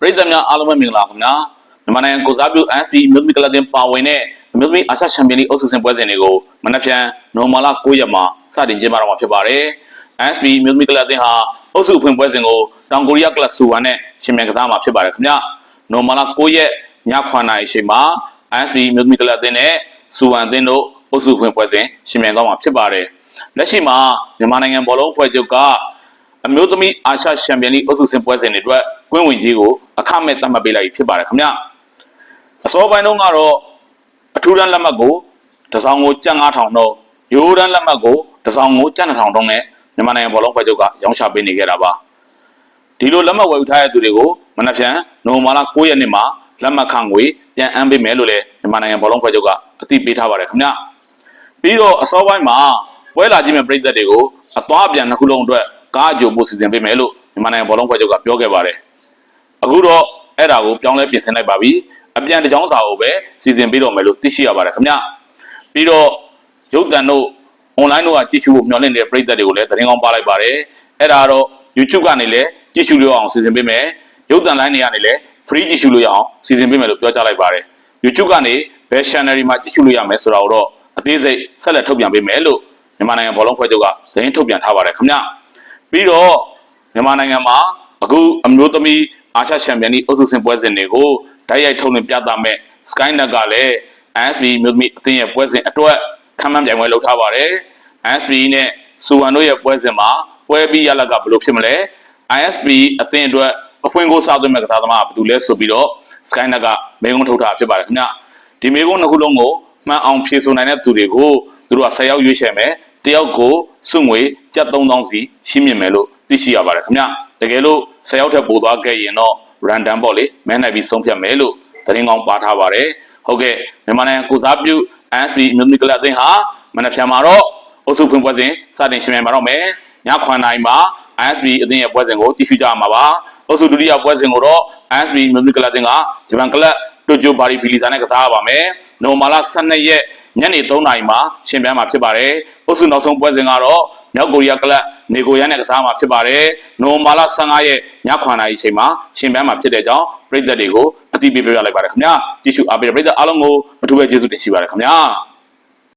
ပရိသတ်များအားလုံးပဲမင်္ဂလာခင်ဗျာမြန်မာနိုင်ငံကိုစားပြု NSP မြို့သမီကလပ်တင်ပါဝင်တဲ့မြို့သမီအာရှချန်ပီယံလိအုပ်စုစဉ်ပွဲစဉ်တွေကိုမနက်ဖြန်နိုဝင်ဘာလ9ရက်မှာစတင်ကျင်းပတော့မှာဖြစ်ပါတယ် NSP မြို့သမီကလပ်တင်ဟာအုပ်စုဖွင့်ပွဲစဉ်ကိုတောင်ကိုရီးယားကလပ်ဆူဝမ်နဲ့ရှင်မြန်ကစားမှာဖြစ်ပါတယ်ခင်ဗျာနိုဝင်ဘာလ9ရက်ည9:00နာရီအချိန်မှာ NSP မြို့သမီကလပ်တင်နဲ့ဆူဝမ်အသင်းတို့အုပ်စုဖွင့်ပွဲစဉ်ရှင်မြန်သွားမှာဖြစ်ပါတယ်လက်ရှိမှာမြန်မာနိုင်ငံဘောလုံးဖွဲ့ချုပ်က အမျိုးသမီးအာရှချန်ပီယံလိအုပ်စုစဉ်ပွဲစဉ်တွေအတွက်ကွင်းဝင်ကြီးကိုအခမဲ့သတ်မှတ်ပေးလိုက်ဖြစ်ပါတယ်ခင်ဗျအစောပိုင်းတုန်းကတော့အထူးတန်းလက်မှတ်ကိုတစ်စောင်ကိုကျပ်9000တော့ရိုးတန်းလက်မှတ်ကိုတစ်စောင်ကိုကျပ်2000တော့နဲ့မြန်မာနိုင်ငံဘောလုံးဖွဲ့ချုပ်ကရောင်းချပေးနေခဲ့တာပါဒီလိုလက်မှတ်ဝယ်ယူထားတဲ့သူတွေကိုမနက်ဖြန်နိုဝင်ဘာလ9ရက်နေ့မှာလက်မှတ်ခံငွေပြန်အမ်းပေးမယ်လို့လည်းမြန်မာနိုင်ငံဘောလုံးဖွဲ့ချုပ်ကအသိပေးထားပါတယ်ခင်ဗျပြီးတော့အစောပိုင်းမှာပွဲလာကြည့်မဲ့ပြည်သက်တွေကိုအသွားအပြန်နှစ်ခုလုံးအတွက် ကားအကျိုးဖို့စီစဉ်ပေးမယ်လို့မြန်မာနိုင်ငံဘောလုံးဖွဲ့ချုပ်ကပြောခဲ့ပါတယ်။အခုတော့အဲ့ဒါကိုပြောင်းလဲပြင်ဆင်လိုက်ပါပြီ။အပြန်တစ်ကြောင်းစာကိုပဲစီစဉ်ပေးတော့မယ်လို့သိရှိရပါတယ်ခင်ဗျ။ပြီးတော့ရုပ်သံတို့ online တို့ကကြည့်ရှုဖို့မျှော်လင့်နေတဲ့ပရိသတ်တွေကိုလည်းသတင်းကောင်းပါလိုက်ပါတယ်။အဲ့ဒါတော့ YouTube ကနေလည်းကြည့်ရှုလို့အောင်စီစဉ်ပေးမယ်။ရုပ်သံ line တွေကနေလည်း free ကြည့်ရှုလို့ရအောင်စီစဉ်ပေးမယ်လို့ပြောကြားလိုက်ပါတယ်။ YouTube ကနေဘယ် channel တွေမှာကြည့်ရှုလို့ရမယ်ဆိုတာကိုတော့အသေးစိတ်ဆက်လက်ထုတ်ပြန်ပေးမယ်လို့မြန်မာနိုင်ငံဘောလုံးဖွဲ့ချုပ်ကသတင်းထုတ်ပြန်ထားပါတယ်ခင်ဗျ။ ပြီးတော့မြန်မာနိုင်ငံမှာအခုအမျိုးသမီးအာရှချန်ပီယံလိအုပ်စုစဉ်ပွဲစဉ်တွေကိုဓာတ်ရိုက်ထုတ်လွှင့်ပြသမဲ့ Skynet ကလည်း ASB အမျိုးသမီးအသင်းရဲ့ပွဲစဉ်အတွက်ခံမှန်းပြိုင်ပွဲလုပ်ထားပါတယ် ASB နဲ့စူဝမ်တို့ရဲ့ပွဲစဉ်မှာပွဲပြီးရလဒ်ကဘယ်လိုဖြစ်မလဲ ISB အသင်းအတွက်အဖွင့်ကိုစားသွင်းမဲ့ကစားသမားကဘယ်သူလဲဆိုပြီးတော့ Skynet ကမေးခွန်းထုတ်တာဖြစ်ပါတယ်ခင်ဗျဒီမေးခွန်းနှစ်ခုလုံးကိုမှန်အောင်ဖြေဆိုနိုင်တဲ့သူတွေကိုသူတို့က10ရောက်ရွေးချယ်မယ် တယောက်ကိုစုငွေကျပ်3000စီရှိမြင့်မယ်လို့သိရှိရပါတယ်ခင်ဗျတကယ်လို့10ရောက်ထက်ပိုသွားခဲ့ရင်တော့ random ပေါ့လေမဲနိုင်ပြီးဆုံးဖြတ်မယ်လို့သတင်းကောင်းပါထားပါတယ်ဟုတ်ကဲ့မြန်မာနိုင်ငံကိုစားပြု ASB အမျိုးသမီးကလပ်အသင်းဟာမနက်ဖြန်မှာတော့အုပ်စုဖွင့်ပွဲစဉ်စတင်ရှင်မြန်ပါတော့မယ်ည9:00နာရီမှာ ASB အသင်းရဲ့ပွဲစဉ်ကိုတည်ရှိကြမှာပါအုပ်စုဒုတိယပွဲစဉ်ကိုတော့ ASB အမျိုးသမီးကလပ်အသင်းကဂျပန်ကလပ်တိုကျိုဘာရီဖီလီဇာနဲ့ကစားရပါမယ် နိုမာလာ12ရက်ညနေ3နာရီမှာရှင်ပြိုင်မှာဖြစ်ပါတယ်အုပ်စုနောက်ဆုံးပွဲစဉ်ကတော့မြောက်ကိုရီးယားကလပ်နေကိုရီးယားနဲ့ကစားမှာဖြစ်ပါတယ်နိုမာလာ15ရက်ည9နာရီအချိန်မှာရှင်ပြိုင်မှာဖြစ်တဲ့ကြောင်းပြည်သက်တွေကိုအသိပေးပြရလိုက်ပါတယ်ခင်ဗျာကြည့်ရှုအားပေးတဲ့ပြည်သက်အားလုံးကိုအထူးပဲကျေးဇူးတင်ရှိပါတယ်ခင်ဗျာ